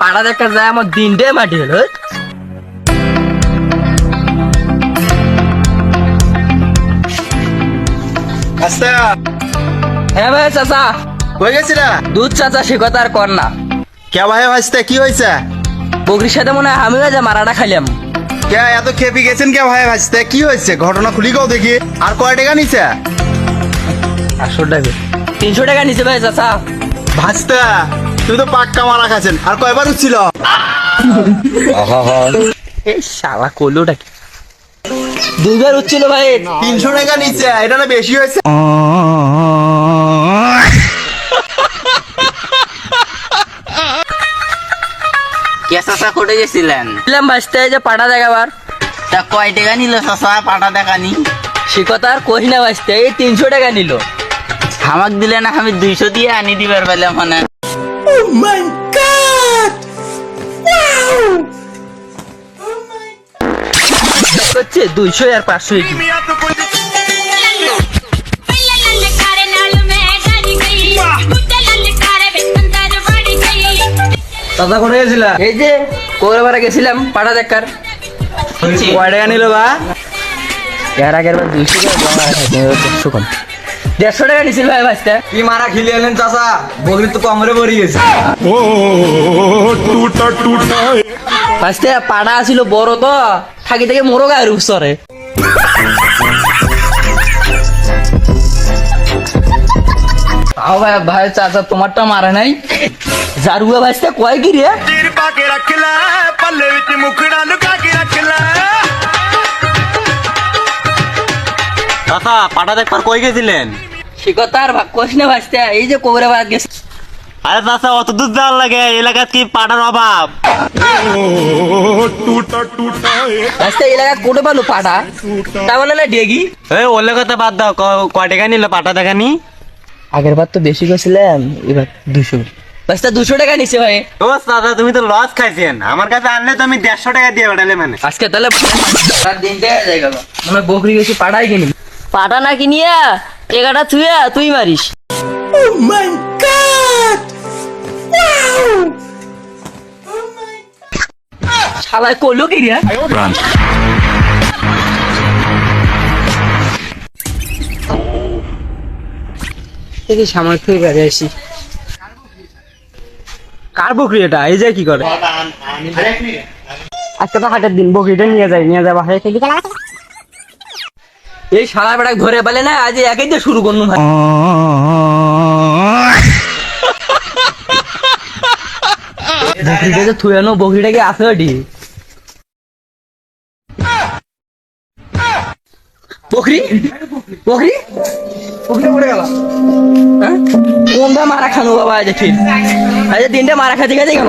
পাড়া দেখা যায় আমার দিনটাই মাটি হলো। আচ্ছা। হ্যাঁ ভাই চাচা। হয়ে গেছি না দুধ চাচা সে কথা আর কর না। কে ভাই ভাসতে কি হয়েছে? বকরির সাথে মনে হয় আমিও যা মারাটা খাইলাম। কে এত খেপি গেছেন কে ভাই ভাসতে কি হয়েছে? ঘটনা খুলি গাও দেখি। আর কয় টাকা নিছে? আটশো টাকা। তিনশো টাকা নিচে ভাই চাচা। ভাসতে। তুমি তো পাক্কা মারা খাচ্ছেন আর কয়বার উঠছিল? এই শালা করলোটা কি দুইবার উঠছিল ভাই। তিনশো টাকা নিচ্ছে এটা না বেশি হয়েছে? কোটে গেছিলেন? যে পাড়া দেখাবার। তা কয় টাকা নিল পাটা দেখানি। সে কথা আর কহি না এই তিনশো টাকা নিল। হামাক দিলে না আমি দুইশো দিয়ে আনি দিবার পেলাম মানে। my god! Wow! হচ্ছে দুইশো আর পাঁচশো দাদা কোথায় গেছিলা? এই যে কোরবারে গেছিলাম পাড়া দেখার। কয় টাকা নিল বা? এর আগের বার দুইশো টাকা দেড়শো কম দেড়শো টাকা নিছিল ভাই বাঁচতে কি মারা খিলি এলেন চাচা বগরি তো কমরে পড়ে গেছে বাঁচতে পাড়া আছিল বড় তো থাকি থেকে মোরো গায়ের উপসরে তাও ভাই ভাই চাচা তোমারটা মারে নাই জারুয়া বাঁচতে কয় কি রে ਤੀਰ ਪਾ ਕੇ ਰੱਖ ਲੈ ਪੱਲੇ ਵਿੱਚ ਮੁਖੜਾ ਲੁਕਾ ਕੇ ਰੱਖ ਲੈ চাচা পাটা দেখবার কই গেছিলেন সে কথা আর ভাগ না বাঁচতে এই যে কোবরা বাদ গেছে। আরে চাচা অত দূর যাওয়ার লাগে এলাকাত কি পাটার অভাব? বাঁচতে এলাকা কোটে পালো পাটা তা বলে না ডেগি? এই ওলে কথা বাদ দাও ক- কয় টাকা নিল পাটা দেখানি আগের বার তো বেশি গেছিলাম এবার দুশো। বাঁচতে দুশো টাকা নিছে ভাই। ও চাচা তুমি তো লস খাইছেন। আমার কাছে আনলে তো আমি দেড়শো টাকা দিয়ে পাঠালে মানে আজকে তাহলে সাত দিনটা জায়গা মানে বকরি গেছি পাড়াই কিনি। পাটা না কিনিয়া টেকাটা থুয়া তুই মারিস। শালায় করল কি রে? দেখি সামনে থেকে বেড়ে আসি। কার বকরি এটা? এই যে কি করে? আজকে তো হাটের দিন বকরিটা নিয়ে যাই নিয়ে যাবা হয় থেকে। এই সারা বেড়া ধরে পেলে না, আজ একাই তো শুরু ভাই। বকরিটা যে থুয়ানো বকরিটাকে আছে ওটি? বকরি? বকরি? বকরি হ্যাঁ? কোনটা মারা খানো বাবা, আজ ঠিক আজ দিনটা মারা খাতে গেছে গেল।